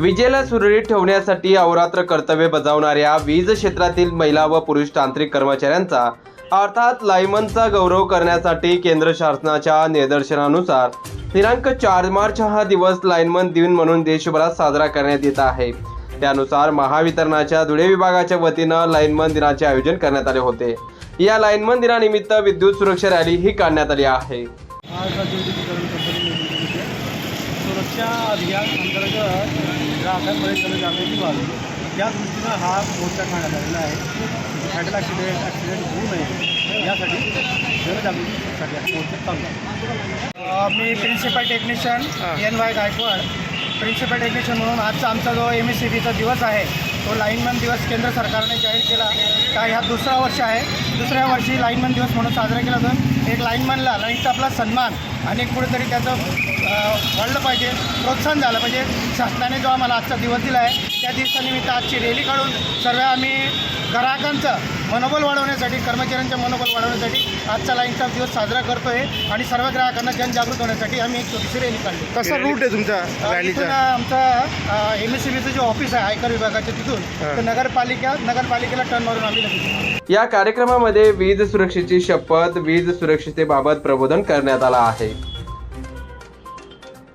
विजेला सुरळीत ठेवण्यासाठी अहोरात्र कर्तव्य बजावणाऱ्या वीज क्षेत्रातील महिला व पुरुष तांत्रिक कर्मचाऱ्यांचा अर्थात लायमनचा गौरव करण्यासाठी केंद्र शासनाच्या निदर्शनानुसार दिनांक चार मार्च हा दिवस लाईनमन दिन म्हणून देशभरात साजरा करण्यात येत आहे. त्यानुसार महावितरणाच्या धुळे विभागाच्या वतीनं लाईनमन दिनाचे आयोजन करण्यात आले होते. या लाईनमन दिनानिमित्त विद्युत सुरक्षा रॅली ही काढण्यात आली आहे. सुरक्षा अभियान अंतर्गत ग्राहकांपर्यंत जनजागृती व्हावी त्या दृष्टीनं हा मोर्चा काढण्यात आलेला आहे. फॅटल ॲक्सिडेंट ॲक्सिडेंट होऊ नये यासाठी जनजागृतीसाठी हा मोर्चा चालू आहे. मी principal technician N Y Gaikwad. Principal technician म्हणून आजचा आमचा जो एम एस सी बीचा दिवस आहे तो लाईनमन दिवस केंद्र सरकारने जाहीर केला. का ह्या दुसरा वर्ष आहे. दुसऱ्या वर्षी लाईनमन दिवस म्हणून साजरा केला जातो. एक लाईनमनला लाईनचा आपला सन्मान आणि कुठेतरी त्याचं वाढलं पाहिजे प्रोत्साहन झालं पाहिजे. शासनाने जो आम्हाला आजचा दिवस दिला आहे त्या दिवसानिमित्त आजची रॅली काढून सर्व आम्ही ग्राहकांचं मनोबल वाढवण्यासाठी कर्मचाऱ्यांचं मनोबल वाढवण्यासाठी आजचा लाईनचा दिवस साजरा करतोय आणि सर्व ग्राहकांना जनजागृत होण्यासाठी आम्ही एक छोटीशी रॅली काढली. कसा रूट आहे तुमचा रॅलीचा आमचा एम एस सी बीचं जे ऑफिस आहे आयकर विभागाच्या तिथून हा. तर नगरपालिका नगरपालिकेला टर्न मारून आम्ही लगेच या कार्यक्रमामध्ये वीज सुरक्षेची शपथ वीज सुरक्षितेबाबत प्रबोधन करण्यात आला आहे.